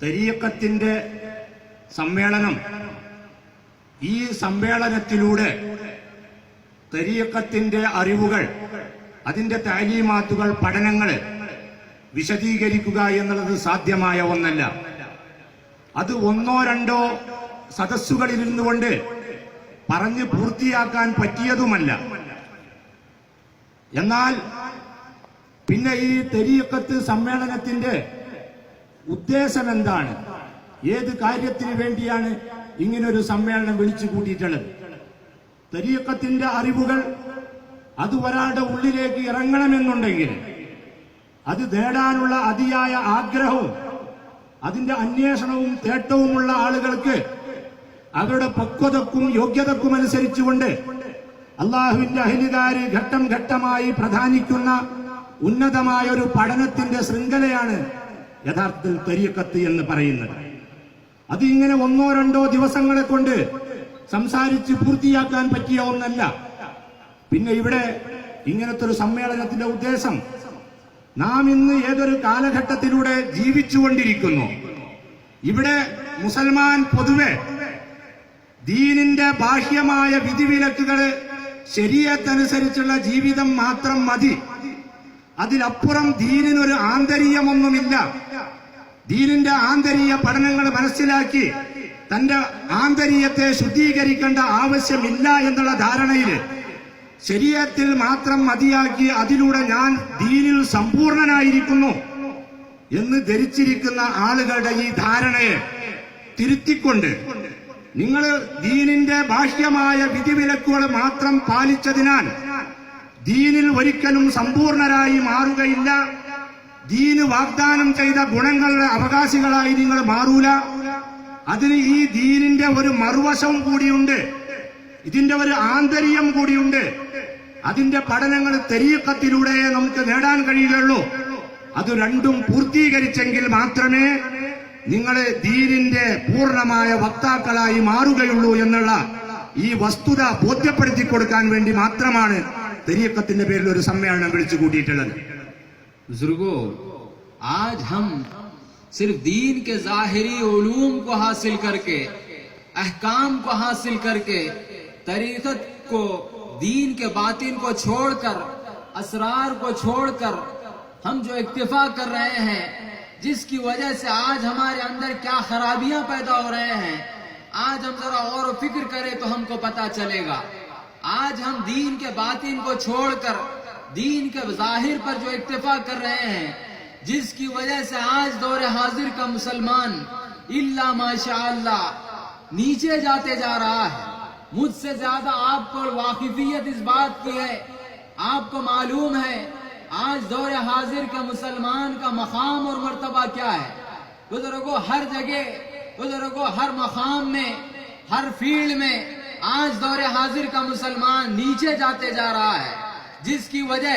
തരീക്കത്തിന്റെ സമ്മേളനം. ഈ സമ്മേളനത്തിലൂടെ തരീക്കത്തിന്റെ അറിവുകൾ അതിന്റെ താലീമാത്തുകൾ പഠനങ്ങൾ വിശദീകരിക്കുക എന്നുള്ളത് സാധ്യമായ ഒന്നല്ല. അത് ഒന്നോ രണ്ടോ സദസ്സുകളിൽ നിന്നുകൊണ്ട് പറഞ്ഞ് പൂർത്തിയാക്കാൻ പറ്റിയതുമല്ല. എന്നാൽ പിന്നെ ഈ തെരീക്കത്ത് സമ്മേളനത്തിന്റെ ഉദ്ദേശം എന്താണ് ഏത് കാര്യത്തിന് വേണ്ടിയാണ് ഇങ്ങനൊരു സമ്മേളനം വിളിച്ചു കൂട്ടിയിട്ടുള്ളത്? തരീക്കത്തിന്റെ അറിവുകൾ അത് ഒരാളുടെ ഉള്ളിലേക്ക് ഇറങ്ങണമെന്നുണ്ടെങ്കിൽ അത് നേടാനുള്ള അതിയായ ആഗ്രഹവും അതിന്റെ അന്വേഷണവും തേട്ടവുമുള്ള ആളുകൾക്ക് അവരുടെ പക്വതക്കും യോഗ്യതക്കും അനുസരിച്ചുകൊണ്ട് അള്ളാഹുവിന്റെ അഹിലികാര് ഘട്ടം ഘട്ടമായി പ്രധാനിക്കുന്ന ഉന്നതമായ ഒരു പഠനത്തിന്റെ ശൃംഖലയാണ് യഥാർത്ഥത്തിൽ തരീക്കത്ത് എന്ന് പറയുന്നത്. അത് ഇങ്ങനെ ഒന്നോ രണ്ടോ ദിവസങ്ങളെ കൊണ്ട് സംസാരിച്ച് പൂർത്തിയാക്കാൻ പറ്റിയ ഒന്നല്ല പിന്നെ ഇവിടെ ഇങ്ങനത്തെ ഒരു സമ്മേളനത്തിന്റെ ഉദ്ദേശം നാം ഇന്ന് ഏതൊരു കാലഘട്ടത്തിലൂടെ ജീവിച്ചുകൊണ്ടിരിക്കുന്നു. ഇവിടെ മുസൽമാൻ പൊതുവെ ദീനിന്റെ ബാഹ്യമായ വിധിവിലക്കുകൾ ശരീരത്തനുസരിച്ചുള്ള ജീവിതം മാത്രം മതി. അതിലപ്പുറം ദീനിനൊരു ആന്തരീയമൊന്നുമില്ല. ദീനിന്റെ ആന്തരീയ പഠനങ്ങൾ മനസ്സിലാക്കി തന്റെ ആന്തരീയത്തെ ശുദ്ധീകരിക്കേണ്ട ആവശ്യമില്ല എന്നുള്ള ധാരണയിൽ ശരീരത്തിൽ മാത്രം മതിയാക്കി അതിലൂടെ ഞാൻ ദീനിൽ സമ്പൂർണനായിരിക്കുന്നു എന്ന് ധരിച്ചിരിക്കുന്ന ആളുകളുടെ ഈ ധാരണയെ തിരുത്തിക്കൊണ്ട് നിങ്ങൾ ദീനിന്റെ ബാഹ്യമായ വിധിവിലക്കുകൾ മാത്രം പാലിച്ചതിനാൽ ദീനിൽ ഒരിക്കലും സമ്പൂർണരായി മാറുകയില്ല. ദീന് വാഗ്ദാനം ചെയ്ത ഗുണങ്ങളുടെ അവകാശികളായി നിങ്ങൾ മാറൂല. അതിന് ഈ ദീനിന്റെ ഒരു മറുവശം കൂടിയുണ്ട്. ഇതിന്റെ ഒരു ആന്തരികം കൂടിയുണ്ട്. അതിന്റെ പഠനങ്ങൾ തെരീക്കത്തിലൂടെ നമുക്ക് നേടാൻ കഴിയുകയുള്ളൂ. അത് രണ്ടും പൂർത്തീകരിച്ചെങ്കിൽ മാത്രമേ നിങ്ങൾ ദീനിന്റെ പൂർണമായ വക്താക്കളായി മാറുകയുള്ളൂ എന്നുള്ള ഈ വസ്തുത ബോധ്യപ്പെടുത്തി കൊടുക്കാൻ വേണ്ടി മാത്രമാണ് തെരീക്കത്തിന്റെ പേരിൽ ഒരു സമ്മേളനം വിളിച്ചു കൂട്ടിയിട്ടുള്ളത്. ബുസുർഗോ آج ہم صرف دین کے ظاہری علوم کو حاصل کر کے، احکام کو حاصل کر کے، طریقت کو، دین کے باطن کو چھوڑ کر، اسرار کو چھوڑ کر ہم جو اکتفا کر رہے ہیں، جس کی وجہ سے آج ہمارے اندر کیا خرابیاں پیدا ہو رہے ہیں، آج ہم ذرا اور فکر کریں تو ہم کو پتا چلے گا۔ آج ہم دین کے باطن کو چھوڑ کر دین کے ظاہر پر جو اتفاق کر رہے ہیں، جس کی وجہ سے آج دور حاضر کا مسلمان اللہ ماشاء اللہ نیچے جاتے جا رہا ہے۔ مجھ سے زیادہ آپ کو واقفیت اس بات کی ہے، آپ کو معلوم ہے آج دور حاضر کا مسلمان کا مقام اور مرتبہ کیا ہے۔ بزرگوں ہر جگہ بزرگوں ہر مقام میں، ہر فیلڈ میں آج دور حاضر کا مسلمان نیچے جاتے جا رہا ہے، جس کی وجہ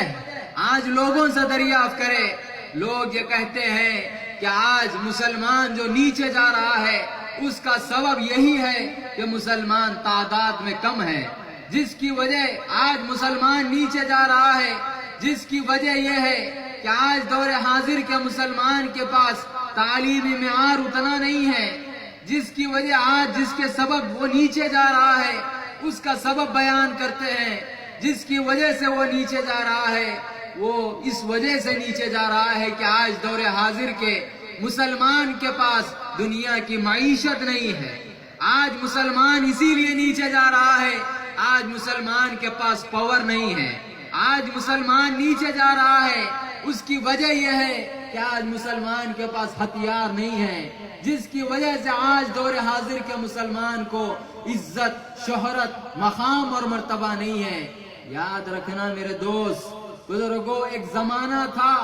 آج لوگوں سے دریافت کرے۔ لوگ یہ کہتے ہیں کہ آج مسلمان جو نیچے جا رہا ہے، اس کا سبب یہی ہے کہ مسلمان تعداد میں کم ہے۔ جس کی وجہ آج مسلمان نیچے جا رہا ہے، جس کی وجہ یہ ہے کہ آج دور حاضر کے مسلمان کے پاس تعلیمی معیار اتنا نہیں ہے۔ جس کی وجہ آج جس کے سبب وہ نیچے جا رہا ہے، اس کا سبب بیان کرتے ہیں۔ جس کی وجہ سے وہ نیچے جا رہا ہے، وہ اس وجہ سے نیچے جا رہا ہے کہ آج دور حاضر کے مسلمان کے پاس دنیا کی معیشت نہیں ہے۔ آج مسلمان اسی لیے نیچے جا رہا ہے، آج مسلمان کے پاس پاور نہیں ہے۔ آج مسلمان نیچے جا رہا ہے، اس کی وجہ یہ ہے کہ آج مسلمان کے پاس ہتھیار نہیں ہے جس کی وجہ سے آج دور حاضر کے مسلمان کو عزت، شہرت، مقام اور مرتبہ نہیں ہے۔ یاد رکھنا میرے دوست بزرگوں ایک زمانہ تھا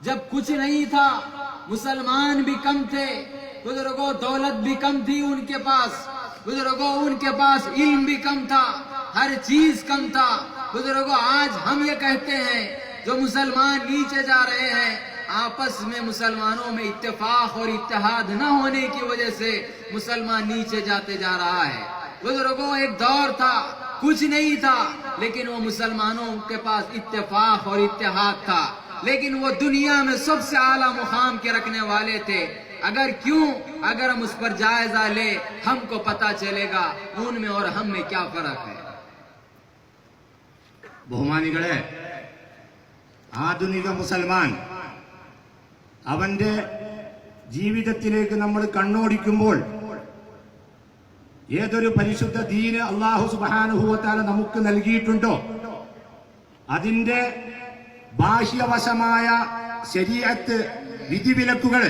جب کچھ نہیں تھا، مسلمان بھی کم تھے بزرگوں دولت بھی کم تھی ان کے پاس بزرگوں ان کے پاس علم بھی کم تھا، ہر چیز کم تھا۔ بزرگوں آج ہم یہ کہتے ہیں، جو مسلمان نیچے جا رہے ہیں آپس میں مسلمانوں میں اتفاق اور اتحاد نہ ہونے کی وجہ سے مسلمان نیچے جاتے جا رہا ہے۔ بزرگوں، ایک دور تھا، کچھ نہیں تھا، لیکن وہ مسلمانوں کے پاس اتفاق اور اتحاد تھا۔ لیکن وہ دنیا میں سب سے اعلیٰ مقام کے رکھنے والے تھے۔ اگر کیوں؟ اگر ہم اس پر جائزہ لے ہم کو پتا چلے گا ان میں اور ہم میں کیا فرق ہے۔ بہمانی گڑے آدھنک مسلمان۔ അവന്റെ ജീവിതത്തിലേക്ക് നമ്മൾ കണ്ണോടിക്കുമ്പോൾ ഏതൊരു പരിശുദ്ധ ദീന് അള്ളാഹു സുബാനുഭവത്താല നമുക്ക് നൽകിയിട്ടുണ്ടോ? അതിന്റെ ബാഹ്യവശമായ ശരീരത്ത് വിധിവിലക്കുകൾ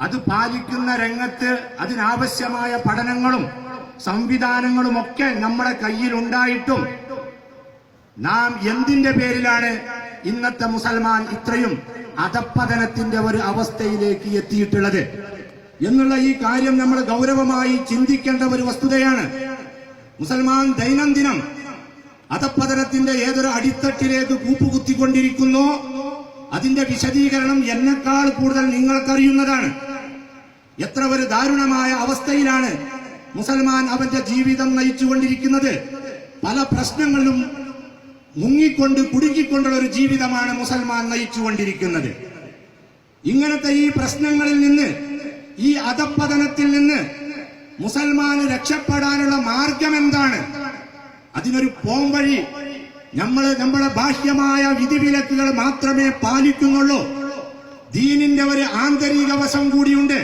അത് പാലിക്കുന്ന രംഗത്ത് അതിനാവശ്യമായ പഠനങ്ങളും സംവിധാനങ്ങളും ഒക്കെ നമ്മുടെ കയ്യിൽ ഉണ്ടായിട്ടും നാം എന്തിന്റെ പേരിലാണ് ഇന്നത്തെ മുസൽമാൻ ഇത്രയും അധപ്പതനത്തിന്റെ ഒരു അവസ്ഥയിലേക്ക് എത്തിയിട്ടുള്ളത് എന്നുള്ള ഈ കാര്യം നമ്മൾ ഗൗരവമായി ചിന്തിക്കേണ്ട ഒരു വസ്തുതയാണ്. മുസൽമാൻ ദൈനംദിനം അധപ്പതനത്തിന്റെ ഏതൊരു അടിത്തട്ടിലേക്ക് കൂപ്പുകുത്തിക്കൊണ്ടിരിക്കുന്നു അതിന്റെ വിശദീകരണം എന്നെക്കാൾ കൂടുതൽ നിങ്ങൾക്കറിയുന്നതാണ്. എത്ര ഒരു ദാരുണമായ അവസ്ഥയിലാണ് മുസൽമാൻ അവന്റെ ജീവിതം നയിച്ചുകൊണ്ടിരിക്കുന്നത്. പല പ്രശ്നങ്ങളിലും മുങ്ങിക്കൊണ്ട് കുടുങ്ങിക്കൊണ്ടുള്ള ഒരു ജീവിതമാണ് മുസൽമാൻ നയിച്ചുകൊണ്ടിരിക്കുന്നത്. ഇങ്ങനത്തെ ഈ പ്രശ്നങ്ങളിൽ നിന്ന് ഈ അധപ്പതനത്തിൽ നിന്ന് മുസൽമാന് രക്ഷപ്പെടാനുള്ള മാർഗം എന്താണ് അതിനൊരു പോംവഴി നമ്മൾ നമ്മുടെ ബാഹ്യമായ വിധിവിലക്കുകൾ മാത്രമേ പാലിക്കുന്നുള്ളൂ. ദീനിന്റെ ഒരു ആന്തരിക വശം കൂടിയുണ്ട്.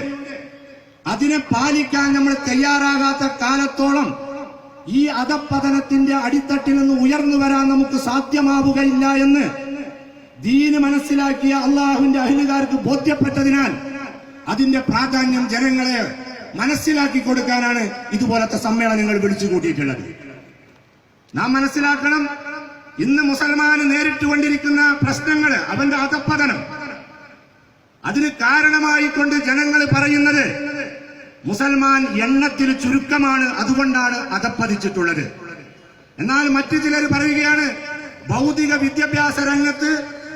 അതിനെ പാലിക്കാൻ നമ്മൾ തയ്യാറാകാത്ത കാലത്തോളം ഈ അധപ്പതനത്തിന്റെ അടിത്തട്ടിൽ നിന്ന് ഉയർന്നു വരാൻ നമുക്ക് സാധ്യമാവുകയില്ല എന്ന് ദീന് മനസ്സിലാക്കിയ അള്ളാഹുവിന്റെ അഹിലുകാർക്ക് ബോധ്യപ്പെട്ടതിനാൽ അതിന്റെ പ്രാധാന്യം ജനങ്ങളെ മനസ്സിലാക്കി കൊടുക്കാനാണ് ഇതുപോലത്തെ സമ്മേളനങ്ങൾ വിളിച്ചു കൂട്ടിയിട്ടുള്ളത്. നാം മനസ്സിലാക്കണം ഇന്ന് മുസൽമാന് നേരിട്ടുകൊണ്ടിരിക്കുന്ന പ്രശ്നങ്ങൾ അവന്റെ അധപ്പതനം അതിന് കാരണമായിക്കൊണ്ട് ജനങ്ങൾ പറയുന്നത് മുസൽമാൻ എണ്ണത്തിൽ ചുരുക്കമാണ് അതുകൊണ്ടാണ് അതപ്പതിച്ചിട്ടുള്ളത്. എന്നാൽ മറ്റു ചിലർ പറയുകയാണ് ഭൗതിക വിദ്യാഭ്യാസ രംഗത്ത്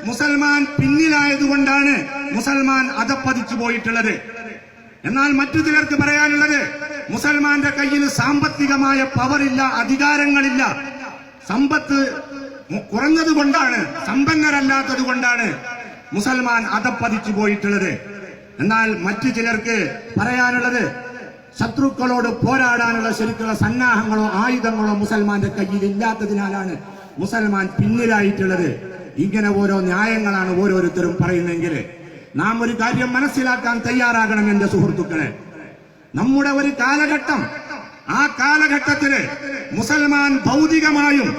മുസൽമാൻ പിന്നിലായതുകൊണ്ടാണ് മുസൽമാൻ അതപ്പതിച്ചു പോയിട്ടുള്ളത്. എന്നാൽ മറ്റു ചിലർക്ക് പറയാനുള്ളത് മുസൽമാന്റെ കയ്യിൽ സാമ്പത്തികമായ പവറില്ല അധികാരങ്ങളില്ല. സമ്പത്ത് കുറഞ്ഞതുകൊണ്ടാണ് കുറഞ്ഞത് കൊണ്ടാണ് സമ്പന്നരല്ലാത്തത് കൊണ്ടാണ് മുസൽമാൻ അതപ്പതിച്ചു പോയിട്ടുള്ളത്. എന്നാൽ മറ്റു ചിലർക്ക് പറയാനുള്ളത് ശത്രുക്കളോട് പോരാടാനുള്ള ശരിക്കുള്ള സന്നാഹങ്ങളോ ആയുധങ്ങളോ മുസൽമാന്റെ കയ്യിൽ ഇല്ലാത്തതിനാലാണ് മുസൽമാൻ പിന്നിലായിട്ടുള്ളത്. ഇങ്ങനെ ഓരോ ന്യായങ്ങളാണ് ഓരോരുത്തരും പറയുന്നെങ്കിൽ നാം ഒരു കാര്യം മനസ്സിലാക്കാൻ തയ്യാറാകണം എന്റെ സുഹൃത്തുക്കളെ. നമ്മുടെ ഒരു കാലഘട്ടം ആ കാലഘട്ടത്തിൽ മുസൽമാൻ ഭൗതികമായും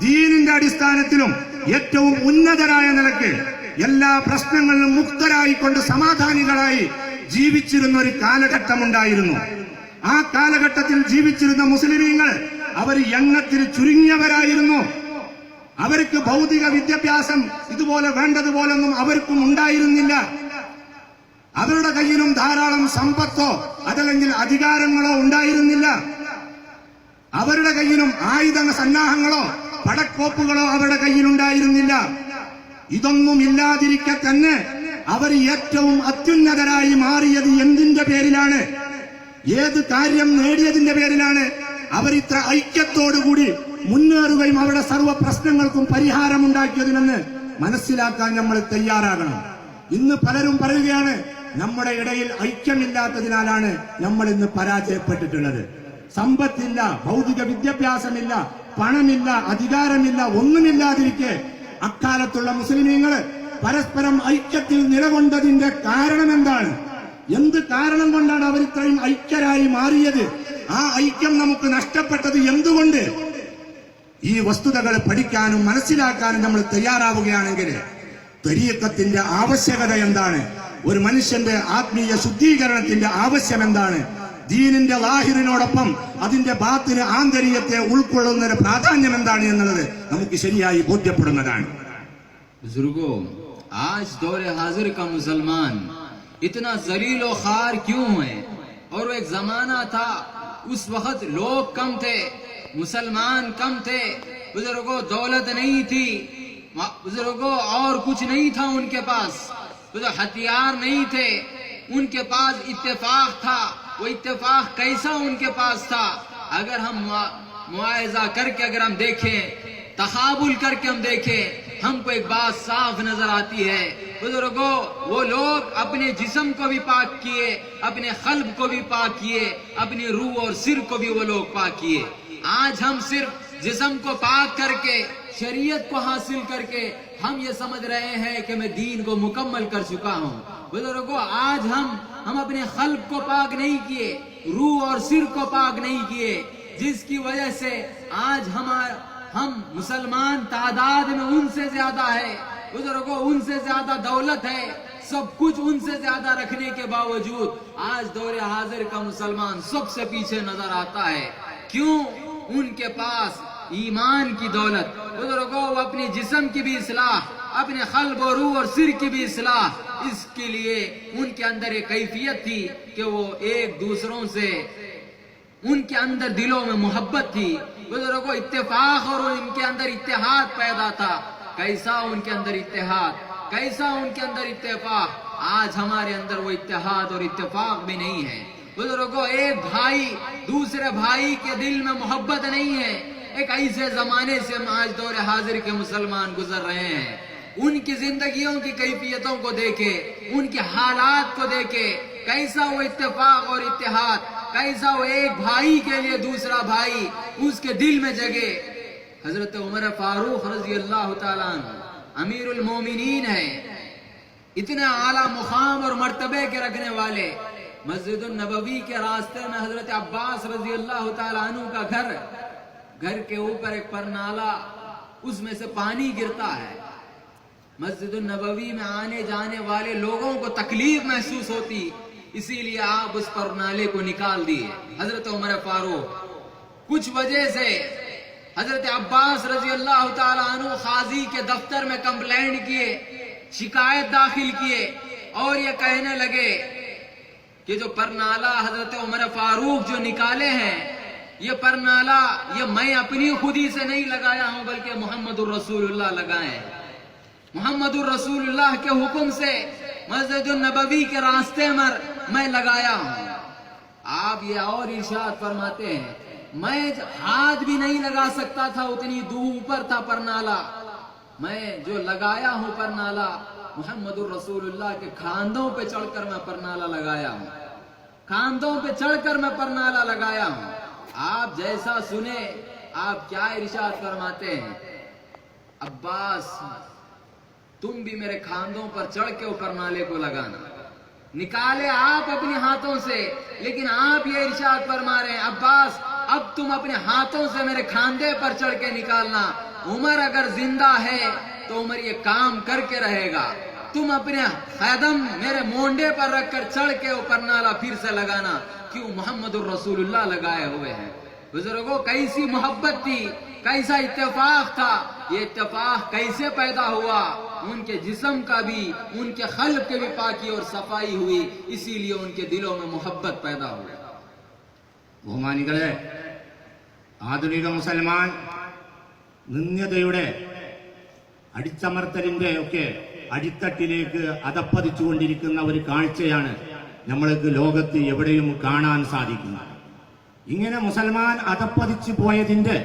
ദീനിന്റെ അടിസ്ഥാനത്തിലും ഏറ്റവും ഉന്നതരായ നിലയ്ക്ക് എല്ലാ പ്രശ്നങ്ങളിലും മുക്തരായിക്കൊണ്ട് സമാധാനികളായി ജീവിച്ചിരുന്ന ഒരു കാലഘട്ടമുണ്ടായിരുന്നു. ആ കാലഘട്ടത്തിൽ ജീവിച്ചിരുന്ന മുസ്ലിമീങ്ങൾ അവർ എണ്ണത്തിൽ ചുരുങ്ങിയവരായിരുന്നു. അവർക്ക് ഭൗതിക വിദ്യാഭ്യാസം ഇതുപോലെ വേണ്ടതുപോലൊന്നും അവർക്കും ഉണ്ടായിരുന്നില്ല. അവരുടെ കയ്യിലും ധാരാളം സമ്പത്തോ അതല്ലെങ്കിൽ അധികാരങ്ങളോ ഉണ്ടായിരുന്നില്ല. അവരുടെ കയ്യിലും ആയുധ സന്നാഹങ്ങളോ പടക്കോപ്പുകളോ അവരുടെ കയ്യിലുണ്ടായിരുന്നില്ല. ഇതൊന്നും ഇല്ലാതിരിക്കെ തന്നെ അവർ ഏറ്റവും അത്യുന്നതരായി മാറിയത് എന്തിന്റെ പേരിലാണ്? ഏത് കാര്യം നേടിയതിന്റെ പേരിലാണ് അവർ ഇത്ര ഐക്യത്തോടുകൂടി മുന്നേറുകയും അവരുടെ സർവ പ്രശ്നങ്ങൾക്കും പരിഹാരമുണ്ടാക്കിയതിനെന്ന് മനസ്സിലാക്കാൻ നമ്മൾ തയ്യാറാകണം. ഇന്ന് പലരും പറയുകയാണ് നമ്മുടെ ഇടയിൽ ഐക്യമില്ലാത്തതിനാലാണ് നമ്മൾ ഇന്ന് പരാജയപ്പെട്ടിട്ടുള്ളത്. സമ്പത്തില്ല ഭൗതിക വിദ്യാഭ്യാസമില്ല പണമില്ല അധികാരമില്ല ഒന്നുമില്ലാതിരിക്കെ അക്കാലത്തുള്ള മുസ്ലിമീങ്ങൾ പരസ്പരം ഐക്യത്തിൽ നിലകൊണ്ടതിന്റെ കാരണം എന്താണ് എന്ത് കാരണം കൊണ്ടാണ് അവർ ഇത്രയും ഐക്യരായി മാറിയത്? ആ ഐക്യം നമുക്ക് നഷ്ടപ്പെട്ടത് എന്തുകൊണ്ട്? ഈ വസ്തുതകൾ പഠിക്കാനും മനസ്സിലാക്കാനും നമ്മൾ തയ്യാറാവുകയാണെങ്കിൽ തരീക്കത്തിന്റെ ആവശ്യകത എന്താണ്? ഒരു മനുഷ്യന്റെ ആത്മീയ ശുദ്ധീകരണത്തിന്റെ ആവശ്യം എന്താണ് ദീനിന്റെ ലാഹിറിനോടൊപ്പം അതിന്റെ ബാത്തിന് ആന്തരികത്തെ ഉൾക്കൊള്ളുന്നതിന് പ്രാധാന്യം എന്താണ് എന്നുള്ളത് നമുക്ക് ശരിയായി ബോധ്യപ്പെടുന്നതാണ്. آج دور حاضر کا مسلمان اتنا ذلیل و خار کیوں ہے اور وہ ایک زمانہ تھا اس وقت لوگ کم تھے مسلمان کم تھے بزرگو دولت نہیں تھی بزرگوں اور کچھ نہیں تھا ان کے پاس ہتھیار نہیں تھے ان کے پاس اتفاق تھا وہ اتفاق کیسا ان کے پاس تھا؟ اگر ہم معاوضہ کر کے اگر ہم دیکھیں تخابل کر کے ہم دیکھیں، ہم کو ایک بات صاف نظر آتی ہے۔ بزرگو، وہ لوگ اپنے جسم کو بھی پاک کیے، اپنے قلب کو بھی پاک کیے، اپنی روح اور سر کو بھی وہ لوگ پاک کیے۔ آج ہم صرف جسم کو پاک کر کے، شریعت کو حاصل کر کے ہم یہ سمجھ رہے ہیں کہ میں دین کو مکمل کر چکا ہوں۔ بزرگو، آج ہم ہم اپنے خلق کو پاک نہیں کیے، روح اور سر کو پاک نہیں کیے، جس کی وجہ سے آج ہمارا ہم مسلمان تعداد میں ان سے زیادہ ہے، بزرگوں ان سے زیادہ دولت ہے، سب کچھ ان سے زیادہ رکھنے کے باوجود آج دور حاضر کا مسلمان سب سے پیچھے نظر آتا ہے۔ کیوں؟ ان کے پاس ایمان کی دولت، بزرگوں وہ اپنے جسم کی بھی اصلاح، اپنے خلب و روح اور سر کی بھی اصلاح۔ اس کے لیے ان کے اندر ایک کیفیت تھی کہ وہ ایک دوسروں سے، ان کے اندر دلوں میں محبت تھی۔ بزرگوں، اتفاق اور ان کے اندر اتحاد پیدا تھا۔ کیسا ان کے اندر اتحاد، کیسا ان کے اندر اتفاق۔ آج ہمارے اندر وہ اتحاد اور اتفاق بھی نہیں ہے۔ بزرگوں، ایک بھائی، دوسرے بھائی کے دل میں محبت نہیں ہے۔ ایک ایسے زمانے سے آج دور حاضر کے مسلمان گزر رہے ہیں۔ ان کی زندگیوں کی قیفیتوں کو دیکھے، ان کے حالات کو دیکھے۔ کیسا وہ اتفاق اور اتحاد، کیسا وہ ایک بھائی کے لیے دوسرا بھائی اس کے دل میں جگہ حضرت عمر فاروق رضی اللہ تعالیٰ امیر المومنین ہے اتنا اعلیٰ مقام اور مرتبے کے رکھنے والے۔ مسجد النبوی کے راستے میں حضرت عباس رضی اللہ تعالیٰ عنہ کا گھر۔ گھر کے اوپر ایک پرنالا، اس میں سے پانی گرتا ہے۔ مسجد النبوی میں آنے جانے والے لوگوں کو تکلیف محسوس ہوتی، اسی لیے آپ اس پرنالے کو نکال دیے۔ حضرت عمر فاروق، کچھ وجہ سے حضرت عباس رضی اللہ تعالیٰ عنہ خاضی کے دفتر میں کمپلینڈ کیے، شکایت داخل کیے اور یہ کہنے لگے کہ جو پرنالا حضرت عمر فاروق جو نکالے ہیں یہ پرنالا، یہ میں اپنی خودی سے نہیں لگایا ہوں، بلکہ محمد الرسول اللہ لگائے محمد الرسول اللہ کے حکم سے مسجد النبوی کے راستے مر میں لگایا ہوں۔ آپ یہ اور ارشاد فرماتے ہیں، میں ہاتھ بھی نہیں لگا سکتا تھا، اتنی دور اوپر تھا پرنالا۔ میں جو لگایا ہوں پرنالا، محمد الرسول اللہ کے کھاندوں پہ چڑھ کر میں پرنالا لگایا ہوں۔ کھاندوں پہ چڑھ کر میں پرنالا لگایا ہوں۔ آپ جیسا سنے آپ کیا ارشاد فرماتے ہیں؟ عباس، تم بھی میرے کھاندوں پر چڑھ کے اوپر نالے کو لگانا۔ نکالے آپ اپنے ہاتھوں سے، لیکن آپ یہ ارشاد فرما رہے ہیں، عباس، اب تم اپنے ہاتھوں سے میرے کھاندے پر چڑھ کے نکالنا۔ عمر اگر زندہ ہے تو عمر یہ کام کر کے رہے گا۔ تم اپنے قدم میرے مونڈے پر رکھ کر چڑھ کے اوپر نالا پھر سے لگانا کیوں محمد الرسول اللہ لگائے ہوئے ہیں۔ بزرگوں کیسی محبت تھی، کیسا اتفاق تھا۔ یہ اتفاق کیسے پیدا ہوا؟ ان کے جسم کا بھی، ان کے خلب کے بھی پاکی اور صفائی ہوئی، اسی لیے ان کے دلوں میں محبت پیدا ہوئے وہ ہمانی کرے آدھنی کا مسلمان نکلے ആധുനിക മുസൽമാൻ مرتر اندے اوکے۔ അടിത്തട്ടിലേക്ക് അതപ്പതിച്ചുകൊണ്ടിരിക്കുന്ന ഒരു കാഴ്ചയാണ് നമ്മൾക്ക് ലോകത്ത് എവിടെയും കാണാൻ സാധിക്കുന്നത്. ഇങ്ങനെ മുസൽമാൻ അതപ്പതിച്ചു പോയതിന്റെ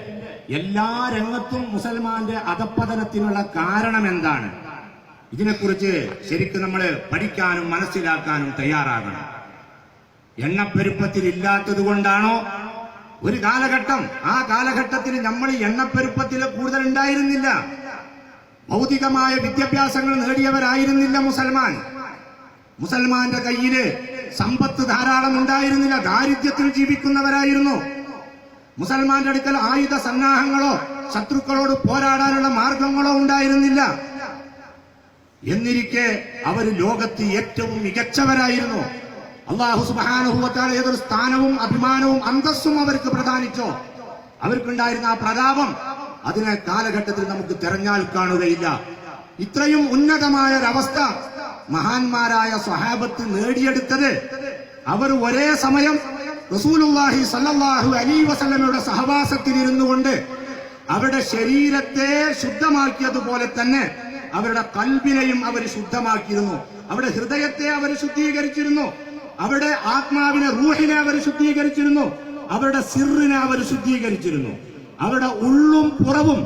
എല്ലാ രംഗത്തും മുസൽമാന്റെ അതപ്പതനത്തിനുള്ള കാരണം എന്താണ്? ഇതിനെക്കുറിച്ച് ശരിക്കും നമ്മൾ പഠിക്കാനും മനസ്സിലാക്കാനും തയ്യാറാകണം. എണ്ണപ്പെരുപ്പത്തിൽ ഇല്ലാത്തത് കൊണ്ടാണോ? ഒരു കാലഘട്ടം. ആ കാലഘട്ടത്തിൽ നമ്മൾ എണ്ണപ്പെരുപ്പത്തിൽ കൂടുതൽ ഉണ്ടായിരുന്നില്ല ഭൗതികമായ വിദ്യാഭ്യാസങ്ങൾ നേടിയവരായിരുന്നില്ല മുസൽമാൻ. മുസൽമാന്റെ കയ്യിൽ സമ്പത്ത് ധാരാളം ഉണ്ടായിരുന്നില്ല ദാരിദ്ര്യത്തിൽ ജീവിക്കുന്നവരായിരുന്നു. മുസൽമാന്റെ അടുക്കൽ ആയുധ സന്നാഹങ്ങളോ ശത്രുക്കളോട് പോരാടാനുള്ള മാർഗങ്ങളോ ഉണ്ടായിരുന്നില്ല. എന്നിരിക്കെ അവർ ലോകത്ത് ഏറ്റവും മികച്ചവരായിരുന്നു. അള്ളാഹു സുബാനുഭവത്താൽ ഏതൊരു സ്ഥാനവും അഭിമാനവും അന്തസ്സും അവർക്ക് പ്രദാനിച്ചോ. അവർക്കുണ്ടായിരുന്ന ആ പ്രതാപം അതിനെ കാലഘട്ടത്തിൽ നമുക്ക് തെരഞ്ഞാൽ കാണുകയില്ല. ഇത്രയും ഉന്നതമായ ഒരവസ്ഥ മഹാന്മാരായ സ്വഹാബത്ത് നേടിയെടുത്തത് അവർ ഒരേ സമയം റസൂലുല്ലാഹി സല്ലാഹു അലൈഹി വസല്ലമയുടെ സഹവാസത്തിൽ ഇരുന്നു കൊണ്ട് അവരുടെ ശരീരത്തെ ശുദ്ധമാക്കിയതുപോലെ തന്നെ അവരുടെ കൽബിനെയും അവർ ശുദ്ധമാക്കിയിരുന്നു. അവരുടെ ഹൃദയത്തെ അവർ ശുദ്ധീകരിച്ചിരുന്നു. അവരുടെ ആത്മാവിനെ റൂഹിനെ അവർ ശുദ്ധീകരിച്ചിരുന്നു. അവരുടെ സിറിനെ അവർ ശുദ്ധീകരിച്ചിരുന്നു. അവരുടെ ഉള്ളും പുറവും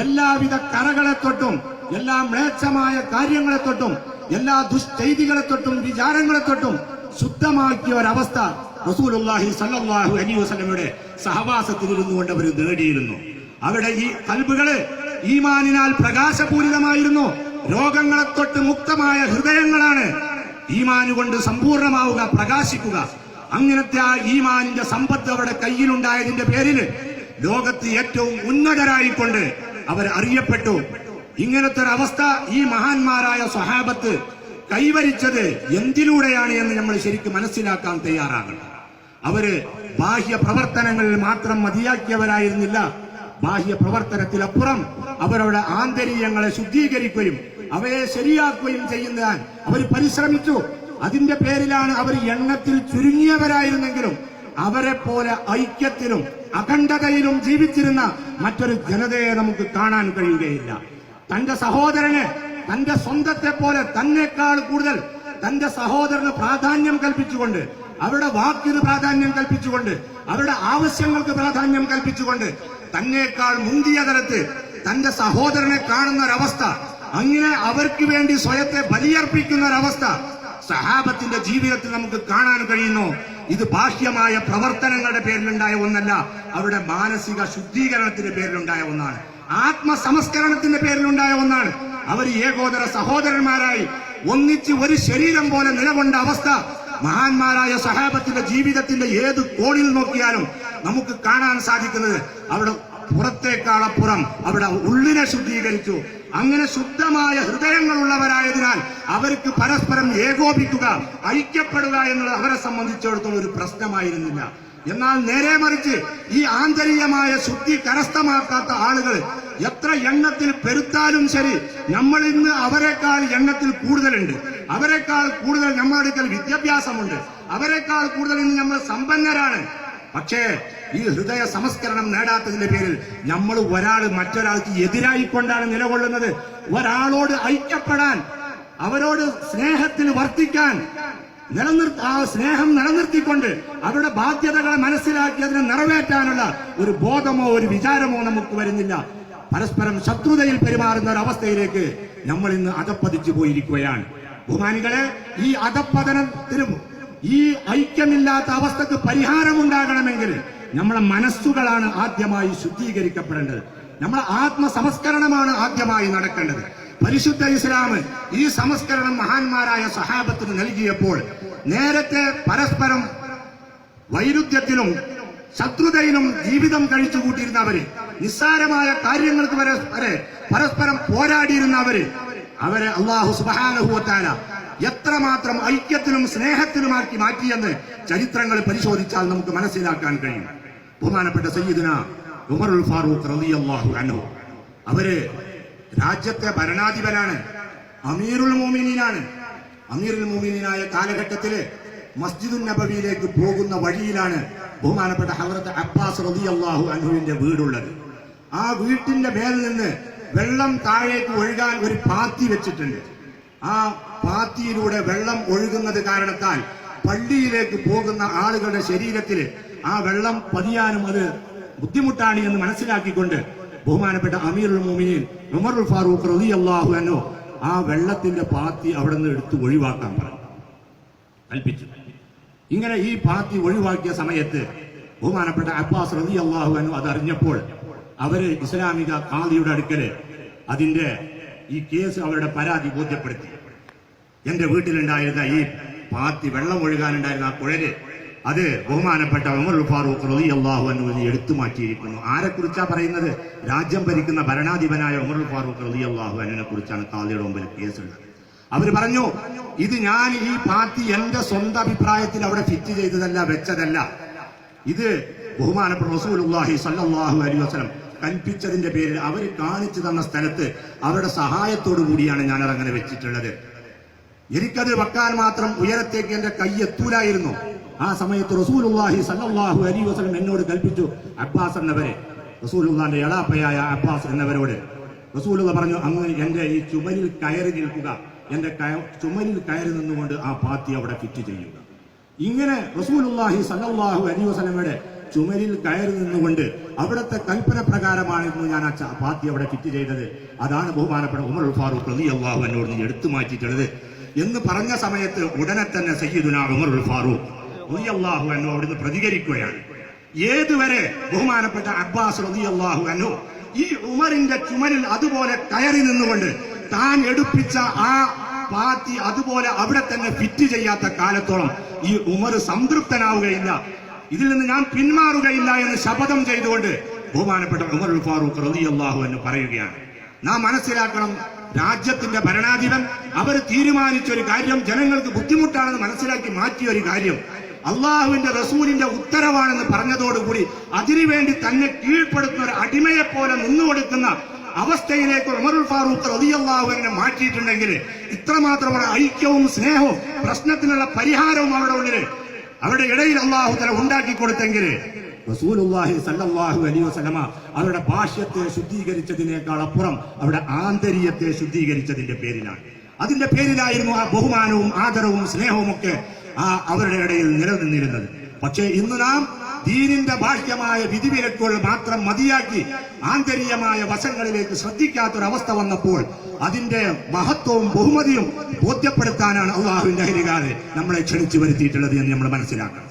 എല്ലാവിധ കറകളെ തൊട്ടും എല്ലാ മ്ലേച്ഛമായ കാര്യങ്ങളെ തൊട്ടും എല്ലാ ദുഷ്ചെയ്തികളെ തൊട്ടും വിചാരങ്ങളെ തൊട്ടും ശുദ്ധമാക്കിയ ഒരവസ്ഥ റസൂലുള്ളാഹി സല്ലാഹു അലി വസല്ലമയുടെ സഹവാസത്തിൽ ഇരുന്നുകൊണ്ട് അവർ നേടിയിരുന്നു. അവിടെ ഈ കൽബുകൾ ഈമാനിനാൽ പ്രകാശപൂരിതമായിരുന്നു. രോഗങ്ങളെ തൊട്ട് മുക്തമായ ഹൃദയങ്ങളാണ്. ഈമാന് കൊണ്ട് സമ്പൂർണമാവുക പ്രകാശിക്കുക. അങ്ങനത്തെ ആ ഈമാനിന്റെ സമ്പത്ത് അവരുടെ കയ്യിലുണ്ടായതിന്റെ പേരിൽ ലോകത്ത് ഏറ്റവും ഉന്നതരായിക്കൊണ്ട് അവർ അറിയപ്പെട്ടു. ഇങ്ങനത്തെ ഒരു അവസ്ഥ ഈ മഹാന്മാരായ സ്വഹാബത്ത് കൈവരിച്ചത് എന്തിലൂടെയാണ് എന്ന് നമ്മൾ ശരിക്കും മനസ്സിലാക്കാൻ തയ്യാറാകണം. അവർ ബാഹ്യ പ്രവർത്തനങ്ങളിൽ മാത്രം മതിയാക്കിയവരായിരുന്നില്ല. ബാഹ്യ പ്രവർത്തനത്തിലപ്പുറം അവരുടെ ആന്തരീയങ്ങളെ ശുദ്ധീകരിക്കുകയും അവയെ ശരിയാക്കുകയും ചെയ്യുന്നതാൻ അവർ പരിശ്രമിച്ചു. അതിന്റെ പേരിലാണ് അവർ എണ്ണത്തിൽ ചുരുങ്ങിയവരായിരുന്നെങ്കിലും അവരെ പോലെ ഐക്യത്തിലും അഖണ്ഡതയിലും ജീവിച്ചിരുന്ന മറ്റൊരു ജനതയെ നമുക്ക് കാണാൻ കഴിയുകയില്ല. തന്റെ സഹോദരന് തന്റെ സ്വന്തത്തെ പോലെ തന്നെക്കാൾ കൂടുതൽ തന്റെ സഹോദരന് പ്രാധാന്യം കൽപ്പിച്ചുകൊണ്ട് അവരുടെ വാക്കിന് പ്രാധാന്യം കൽപ്പിച്ചുകൊണ്ട് അവരുടെ ആവശ്യങ്ങൾക്ക് പ്രാധാന്യം കൽപ്പിച്ചുകൊണ്ട് തന്നെക്കാൾ മുന്തിയ തലത്ത് തന്റെ സഹോദരനെ കാണുന്ന ഒരവസ്ഥ അങ്ങനെ അവർക്ക് വേണ്ടി സ്വയത്തെ ബലിയർപ്പിക്കുന്ന ഒരവസ്ഥ സഹാബത്തിന്റെ ജീവിതത്തിൽ നമുക്ക് കാണാൻ കഴിയുന്നു. ഇത് ബാഹ്യമായ പ്രവർത്തനങ്ങളുടെ പേരിലുണ്ടായ ഒന്നല്ല അവരുടെ മാനസിക ശുദ്ധീകരണത്തിന്റെ പേരിലുണ്ടായ ഒന്നാണ്. ആത്മസംസ്കരണത്തിന്റെ പേരിലുണ്ടായ ഒന്നാണ്. അവർ ഏകോദര സഹോദരന്മാരായി ഒന്നിച്ച് ഒരു ശരീരം പോലെ നിലകൊണ്ട അവസ്ഥ. മഹാന്മാരായ സഹാബത്തിന്റെ ജീവിതത്തിന്റെ ഏത് കോണിൽ നോക്കിയാലും നമുക്ക് കാണാൻ സാധിക്കുന്നത് അവിടെ പുറത്തേക്കാളപ്പുറം അവിടെ ഉള്ളിനെ ശുദ്ധീകരിച്ചു. അങ്ങനെ ശുദ്ധമായ ഹൃദയങ്ങളുള്ളവരായതിനാൽ അവർക്ക് പരസ്പരം ഏകോപിക്കുക ഐക്യപ്പെടുക എന്നുള്ളത് അവരെ സംബന്ധിച്ചിടത്തോളം ഒരു പ്രശ്നമായിരുന്നില്ല. എന്നാൽ നേരെ മറിച്ച് ഈ ആന്തരികമായ ശുദ്ധി കരസ്ഥമാക്കാത്ത ആളുകൾ എത്ര എണ്ണത്തിൽ പെരുത്താലും ശരി നമ്മൾ ഇന്ന് അവരെക്കാൾ എണ്ണത്തിൽ കൂടുതലുണ്ട്. അവരെക്കാൾ കൂടുതൽ നമ്മുടെ അടുക്കൽ വിദ്യാഭ്യാസമുണ്ട്. അവരെക്കാൾ കൂടുതൽ ഇന്ന് നമ്മൾ സമ്പന്നരാണ്. പക്ഷേ ഈ ഹൃദയ സംസ്കരണം നേടാത്തതിന്റെ പേരിൽ നമ്മൾ ഒരാൾ മറ്റൊരാൾക്ക് എതിരായിക്കൊണ്ടാണ് നിലകൊള്ളുന്നത്. ഒരാളോട് ഐക്യപ്പെടാൻ അവരോട് സ്നേഹത്തിൽ വർത്തിക്കാൻ നിലനിർ ആ സ്നേഹം നിലനിർത്തിക്കൊണ്ട് അവരുടെ ബാധ്യതകളെ മനസ്സിലാക്കി അതിനെ നിറവേറ്റാനുള്ള ഒരു ബോധമോ ഒരു വിചാരമോ നമുക്ക് വരുന്നില്ല. പരസ്പരം ശത്രുതയിൽ പെരുമാറുന്ന ഒരു അവസ്ഥയിലേക്ക് നമ്മൾ ഇന്ന് അധപ്പതിച്ചു പോയിരിക്കുകയാണ്. ബഹുമാനികളെ ഈ അധപ്പതനത്തിനും ഈ ഐക്യമില്ലാത്ത അവസ്ഥക്ക് പരിഹാരമുണ്ടാകണമെങ്കിൽ നമ്മളെ മനസ്സുകളാണ് ആദ്യമായി ശുദ്ധീകരിക്കപ്പെടേണ്ടത്. നമ്മളെ ആത്മസംസ്കരണമാണ് ആദ്യമായി നടക്കേണ്ടത്. പരിശുദ്ധ ഇസ്ലാം ഈ സംസ്കരണം മഹാന്മാരായ സഹാബത്തിന് നൽകിയപ്പോൾ നേരത്തെ പരസ്പരം വൈരുദ്ധ്യത്തിലും ശത്രുതയിലും ജീവിതം കഴിച്ചു കൂട്ടിയിരുന്നവര് നിസ്സാരമായ കാര്യങ്ങൾക്ക് വരെ വരെ പരസ്പരം പോരാടിയിരുന്നവര് അവരെ അള്ളാഹു സുബാനുഭവത്താല എത്രമാത്രം ഐക്യത്തിലും സ്നേഹത്തിലുമാക്കി മാറ്റിയെന്ന് ചരിത്രങ്ങൾ പരിശോധിച്ചാൽ നമുക്ക് മനസ്സിലാക്കാൻ കഴിയും. ബഹുമാനപ്പെട്ട സയ്യിദിന ഉമറുൽ ഫാറൂഖ് റളിയല്ലാഹു അൻഹു. അവർ രാജ്യത്തെ ഭരണാധിപനാണ് അമീറുൽ മോമിനീനാണ് അമീറുൽ മോമിനീനായ കാലഘട്ടത്തിൽ മസ്ജിദുൻ നബവിയിലേക്ക് പോകുന്ന വഴിയിലാണ് ബഹുമാനപ്പെട്ട ഹവറത്ത് അബ്ബാസ് റളിയല്ലാഹു അൻഹുവിന്റെ വീടുള്ളത്. ആ വീട്ടിന്റെ മേലിൽ നിന്ന് വെള്ളം താഴേക്ക് ഒഴുകാൻ ഒരു പാത്തി വെച്ചിട്ടുണ്ട്. ആ പാത്തിയിലൂടെ വെള്ളം ഒഴുകുന്നത് കാരണത്താൽ പള്ളിയിലേക്ക് പോകുന്ന ആളുകളുടെ ശരീരത്തിൽ ആ വെള്ളം പതിയാനും അത് ബുദ്ധിമുട്ടാണ് എന്ന് മനസ്സിലാക്കിക്കൊണ്ട് ബഹുമാനപ്പെട്ട അമീറുൽ മോമിനിൻ ഉമറുൽ ഫാറൂഖ് റതി അള്ളാഹു അൻഹു ആ വെള്ളത്തിന്റെ പാത്തി അവിടെ നിന്ന് എടുത്ത് ഒഴിവാക്കാൻ പറഞ്ഞു. കൽപ്പിച്ചു. ഇങ്ങനെ ഈ പാത്തി ഒഴിവാക്കിയ സമയത്ത് ബഹുമാനപ്പെട്ട അബ്ബാസ് റതി അള്ളാഹു എന്നോ അതറിഞ്ഞപ്പോൾ അവർ ഇസ്ലാമിക കാദിയുടെ അടുക്കൽ അതിന്റെ ഈ കേസ് അവരുടെ പരാതി ബോധ്യപ്പെടുത്തി. എന്റെ വീട്ടിലുണ്ടായിരുന്ന ഈ പാത്തി വെള്ളം ഒഴുകാനുണ്ടായിരുന്ന ആ കുഴൽ അത് ബഹുമാനപ്പെട്ട ഉമർ ഫാറൂഖ് റതി അള്ളാഹു അനുവദി എടുത്തു മാറ്റിയിരിക്കുന്നു. ആരെക്കുറിച്ചാ പറയുന്നത്? രാജ്യം ഭരിക്കുന്ന ഭരണാധിപനായ ഉമർ ഫാറൂഖ് റതി അള്ളാഹു അനുവിനെ കുറിച്ചാണ് കാദിയുടെ മുമ്പിൽ കേസുള്ളത് അവർ പറഞ്ഞു ഇത് ഞാൻ ഈ പാർട്ടി എന്റെ സ്വന്തം അഭിപ്രായത്തിൽ അവിടെ ഫിറ്റ് ചെയ്തതല്ല വെച്ചതല്ല. ഇത് ബഹുമാനപ്പെട്ട റസൂലുള്ളാഹി സല്ലാഹു അലൈഹി വസല്ലം കൽപ്പിച്ചതിന്റെ പേരിൽ അവർ കാണിച്ചു തന്ന സ്ഥലത്ത് അവരുടെ സഹായത്തോടു കൂടിയാണ് ഞാൻ അതങ്ങനെ വെച്ചിട്ടുള്ളത്. എനിക്കത് വെക്കാൻ മാത്രം ഉയരത്തേക്ക് എന്റെ കൈ എത്തൂലായിരുന്നു. ആ സമയത്ത് റസൂലുള്ളാഹി സല്ലല്ലാഹു അലൈഹി വസല്ലം എന്നോട് കൽപ്പിച്ചു അബ്ബാസ് എന്നവരെ. റസൂലുള്ളാന്റെ എളാപ്പയായ അബ്ബാസ് എന്നവരോട്. റസൂലുള്ള പറഞ്ഞു അങ്ങ് എന്റെ ഈ ചുമലിൽ കയറി നിൽക്കുക. എന്റെ കയ- ചുമരിൽ കയറി നിന്നുകൊണ്ട് ആ പാത്തി അവിടെ ഫിറ്റ് ചെയ്യുക. ഇങ്ങനെ റസൂലുള്ളാഹി സല്ലല്ലാഹു അലൈഹി വസല്ലമയുടെ ചുമരിൽ കയറി നിന്നുകൊണ്ട് അവിടുത്തെ കൽപ്പന പ്രകാരമായിരുന്നു ഞാൻ ആ പാത്തി അവിടെ ഫിറ്റ് ചെയ്തത്. അതാണ് ബഹുമാനപ്പെട്ട ഉമർ ഫാറൂഖ് റളിയല്ലാഹു എന്നോട് നീ എടുത്തു മാറ്റിയിട്ടുള്ളത് എന്ന് പറഞ്ഞ സമയത്ത് ഉടനെ തന്നെ സയ്യിദുന ഉമറുൽ ഫാറൂഖ് റളിയല്ലാഹു അൻഹു അവിടുന്ന് പ്രതികരിക്കുകയാണ്. ഏതുവരെ ബഹുമാനപ്പെട്ട അബ്ബാസ് റബിയല്ലാഹു അൻഹു ഈ ഉമറിന്റെ ചുമലിൽ അതുപോലെ കയറി നിന്നുകൊണ്ട് താൻ എടുപ്പിച്ച ആ പാത്തി അതുപോലെ അവിടെ തന്നെ ഫിറ്റ് ചെയ്യാത്ത കാലത്തോളം ഈ ഉമർ സംതൃപ്തനാവുകയില്ല. ഇതിൽ നിന്ന് ഞാൻ പിന്മാറുകയില്ല എന്ന് ശപഥം ചെയ്തുകൊണ്ട് ബഹുമാനപ്പെട്ട ഉമർ ഫാറൂഖ് റളിയല്ലാഹു എന്ന് പറയുകയാണ്. നാം മനസ്സിലാക്കണം രാജ്യത്തിന്റെ ഭരണാധിപൻ അവർ തീരുമാനിച്ച ഒരു കാര്യം ജനങ്ങൾക്ക് ബുദ്ധിമുട്ടാണെന്ന് മനസ്സിലാക്കി മാറ്റിയ ഒരു കാര്യം. അള്ളാഹുവിന്റെ റസൂലിന്റെ ഉത്തരവാണെന്ന് പറഞ്ഞതോടുകൂടി അതിനുവേണ്ടി തന്നെ കീഴ്പ്പെടുത്തുന്ന ഒരു അടിമയെ പോലെ നിന്നുകൊടുക്കുന്ന അവസ്ഥയിലേക്ക് ഉമറുൽ ഫാറൂഖ് റളിയല്ലാഹുവിനെ മാറ്റിയിട്ടുണ്ടെങ്കിൽ ഇത്രമാത്രമുള്ള ഐക്യവും സ്നേഹവും പ്രശ്നത്തിനുള്ള പരിഹാരവും അവിടെ ഉള്ളിൽ അവരുടെ ഇടയിൽ അള്ളാഹു തല ഉണ്ടാക്കി കൊടുത്തെങ്കിൽ റസൂലുള്ളാഹി സല്ലല്ലാഹു അലൈഹി അവരുടെ ഭാഷ്യത്തെ ശുദ്ധീകരിച്ചതിനേക്കാൾ അപ്പുറം അവരുടെ ആന്തരീയത്തെ ശുദ്ധീകരിച്ചതിന്റെ പേരിലാണ്. അതിന്റെ പേരിലായിരുന്നു ആ ബഹുമാനവും ആദരവും സ്നേഹവും ഒക്കെ ആ അവരുടെ ഇടയിൽ നിലനിന്നിരുന്നത്. പക്ഷേ ഇന്ന് നാം ദീനിന്റെ ബാഹ്യമായ വിധിവിലക്കുകൾ മാത്രം മതിയാക്കി ആന്തരികമായ വശങ്ങളിലേക്ക് ശ്രദ്ധിക്കാത്തൊരവസ്ഥ വന്നപ്പോൾ അതിന്റെ മഹത്വവും ബഹുമതിയും ബോധ്യപ്പെടുത്താനാണ് അള്ളാഹുവിന്റെ ഹരികാതെ നമ്മളെ ക്ഷണിച്ചു വരുത്തിയിട്ടുള്ളത് എന്ന് നമ്മൾ മനസ്സിലാക്കണം.